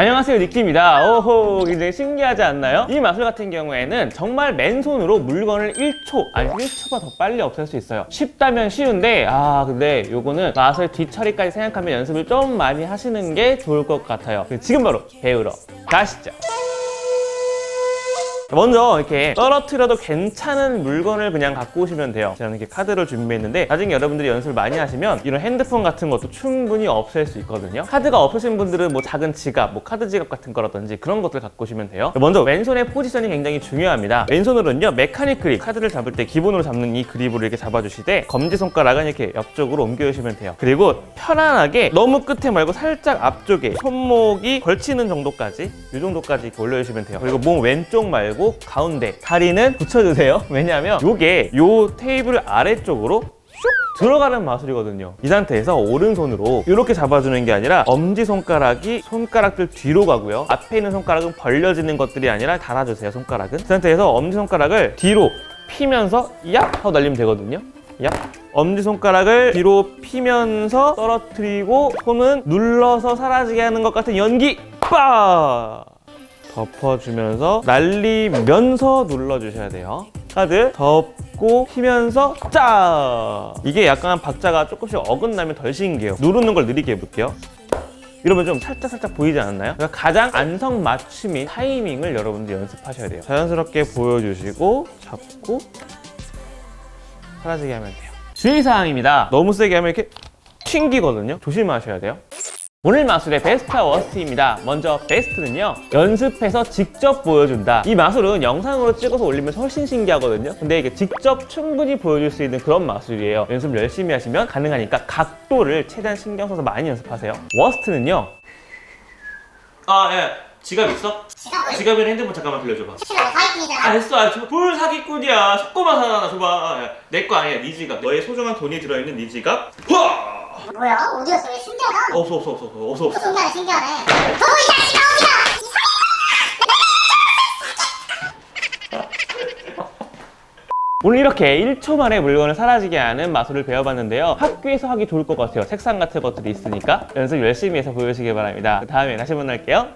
안녕하세요 니키입니다. 오호 굉장히 신기하지 않나요? 이 마술 같은 경우에는 정말 맨손으로 물건을 1초 아니 1초가 더 빨리 없앨 수 있어요. 쉽다면 쉬운데 아 근데 요거는 마술 뒤처리까지 생각하면 연습을 좀 많이 하시는 게 좋을 것 같아요. 지금 바로 배우러 가시죠 먼저 이렇게 떨어뜨려도 괜찮은 물건을 그냥 갖고 오시면 돼요. 저는 이렇게 카드를 준비했는데 나중에 여러분들이 연습을 많이 하시면 이런 핸드폰 같은 것도 충분히 없앨 수 있거든요. 카드가 없으신 분들은 뭐 작은 지갑, 뭐 카드 지갑 같은 거라든지 그런 것들 갖고 오시면 돼요. 먼저 왼손의 포지션이 굉장히 중요합니다. 왼손으로는요 메카닉 그립 카드를 잡을 때 기본으로 잡는 이 그립으로 이렇게 잡아주시되 검지 손가락은 이렇게 옆쪽으로 옮겨주시면 돼요. 그리고 편안하게 너무 끝에 말고 살짝 앞쪽에 손목이 걸치는 정도까지 이 정도까지 올려주시면 돼요. 그리고 몸 왼쪽 말고 가운데 다리는 붙여주세요. 왜냐하면 이게 요 테이블 아래쪽으로 슉 들어가는 마술이거든요. 이 상태에서 오른손으로 이렇게 잡아주는 게 아니라 엄지 손가락이 손가락들 뒤로 가고요. 앞에 있는 손가락은 벌려지는 것들이 아니라 달아주세요. 손가락은. 이 상태에서 엄지 손가락을 뒤로 피면서 얍 하고 날리면 되거든요. 얍. 엄지 손가락을 뒤로 피면서 떨어뜨리고 손은 눌러서 사라지게 하는 것 같은 연기. 빠! 덮어주면서 날리면서 눌러주셔야 돼요. 카드 덮고 피면서 짜! 이게 약간 박자가 조금씩 어긋나면 덜 신기해요. 누르는 걸 느리게 해볼게요. 이러면 좀 살짝 살짝 보이지 않았나요? 그러니까 가장 안성 맞춤인 타이밍을 여러분들 연습하셔야 돼요. 자연스럽게 보여주시고 잡고 사라지게 하면 돼요. 주의사항입니다. 너무 세게 하면 이렇게 튕기거든요. 조심하셔야 돼요. 오늘 마술의 베스트와 워스트입니다. 먼저 베스트는요. 연습해서 직접 보여준다. 이 마술은 영상으로 찍어서 올리면 훨씬 신기하거든요. 근데 이게 직접 충분히 보여줄 수 있는 그런 마술이에요. 연습 열심히 하시면 가능하니까 각도를 최대한 신경 써서 많이 연습하세요. 워스트는요. 아, 예. 지갑 있어? 지갑을 지갑이랑 핸드폰 잠깐만 빌려줘봐. 사기꾼이잖아. 아 됐어 아, 저, 뭘 사기꾼이야 속고만 사나 줘봐 내 거 아니야 네 지갑 너의 소중한 돈이 들어있는 네 지갑 와 뭐야? 오디오 소리 신기하다. 없어 없어 없어 없어 없어 없어 신기하네 신기하네. 저거 이 자식아 어디야? 오늘 이렇게 1초 만에 물건을 사라지게 하는 마술을 배워봤는데요 학교에서 하기 좋을 것 같아요 색상 같은 것들이 있으니까 연습 열심히 해서 보여주시기 바랍니다 다음에 다시 만날게요